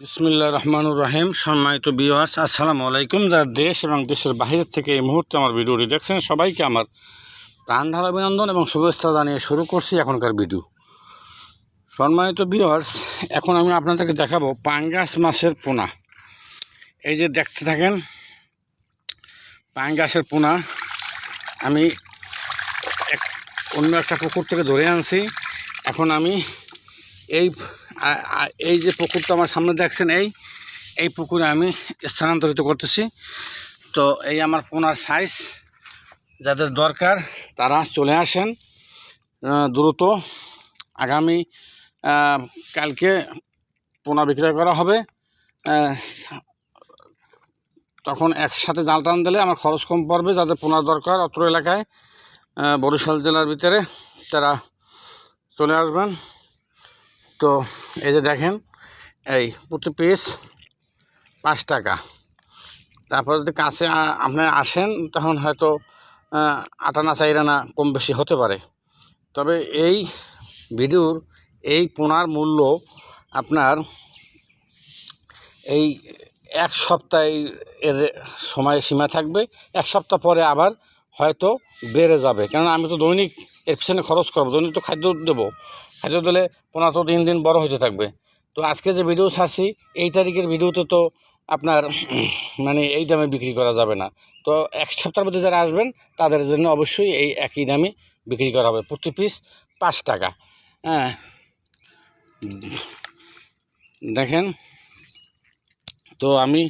বিসমিল্লা রহমানুর রহিম, সম্মানিত বিওয়াস আসসালামু আলাইকুম। যারা দেশ এবং দেশের বাইরের থেকে এই মুহূর্তে আমার ভিডিওটি দেখছেন, সবাইকে আমার প্রাণ অভিনন্দন এবং শুভেচ্ছা জানিয়ে শুরু করছি এখনকার ভিডিও। সম্মানিত বিওয়ার্স এখন আমি আপনাদেরকে দেখাবো পাঙ্গাস মাছের পোনা। এই যে দেখতে থাকেন, পাঙ্গাসের পোনা। আমি অন্য একটা পুকুর থেকে ধরে আনছি। এখন আমি এই এই যে পুকুরটা আমার সামনে দেখছেন, এই এই পুকুরে আমি স্থানান্তরিত করতেছি। তো এই আমার পোনার সাইজ, যাদের দরকার তারা চলে আসেন দ্রুত। আগামী কালকে পোনা বিক্রয় করা হবে তখন একসাথে জাল টান দিলে আমার খরচ কম পড়বে। যাদের পোনার দরকার অত্র এলাকায় বরিশাল জেলার ভিতরে তারা চলে আসবেন। তো এই যে দেখেন, এই প্রতি পিস পাঁচ টাকা। তারপর যদি কাছে আপনি আসেন, তখন হয়তো আটানা চাইরানা কম বেশি হতে পারে। তবে এই ভিডিওর এই পোনার মূল্য আপনার এই এক সপ্তাহ এর সময় সীমা থাকবে, এক সপ্তাহ পরে আবার হয়তো বেড়ে যাবে। কেননা আমি তো দৈনিক এর পিছনে খরচ করব দৈনিক তো খাদ্য দেবো। খাদ্য দিলে পোনা তো দিন দিন বড় হতে থাকবে। তো আজকে যে ভিডিও ছাড়ছি এই তারিখের ভিডিওতে তো আপনার মানে এই দামে বিক্রি করা যাবে না। তো এক সপ্তাহের মধ্যে যারা আসবেন, তাদের জন্য অবশ্যই এই একই দামে বিক্রি করা হবে। প্রতি পিস পাঁচ টাকা। হ্যাঁ। দেখেন, তো আমি,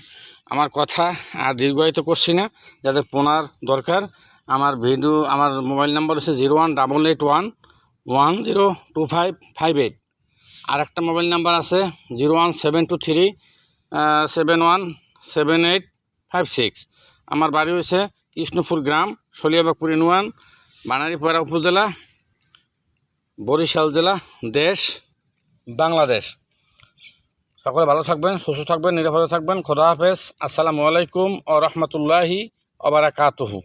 আমার কথা আর দীর্ঘায়িত করছি না, যাদের পোনার দরকার আমার ভিডিও, আমার মোবাইল নাম্বার হচ্ছে zero one double eight one one zero two five five eight. আর একটা মোবাইল নাম্বার আছে zero one seven two three seven one seven eight five six. আমার বাড়ি হয়েছে কৃষ্ণপুর গ্রাম, শলিয়াবাগপুর ইউনিয়ন, বানারীপাড়া উপজেলা, বরিশাল জেলা, দেশ বাংলাদেশ। সকলে ভালো থাকবেন, সুস্থ থাকবেন, নিরাপদে থাকবেন। খোদা হাফেজ। আসসালামু আলাইকুম ও রহমতুল্লাহি অবরাকাতহু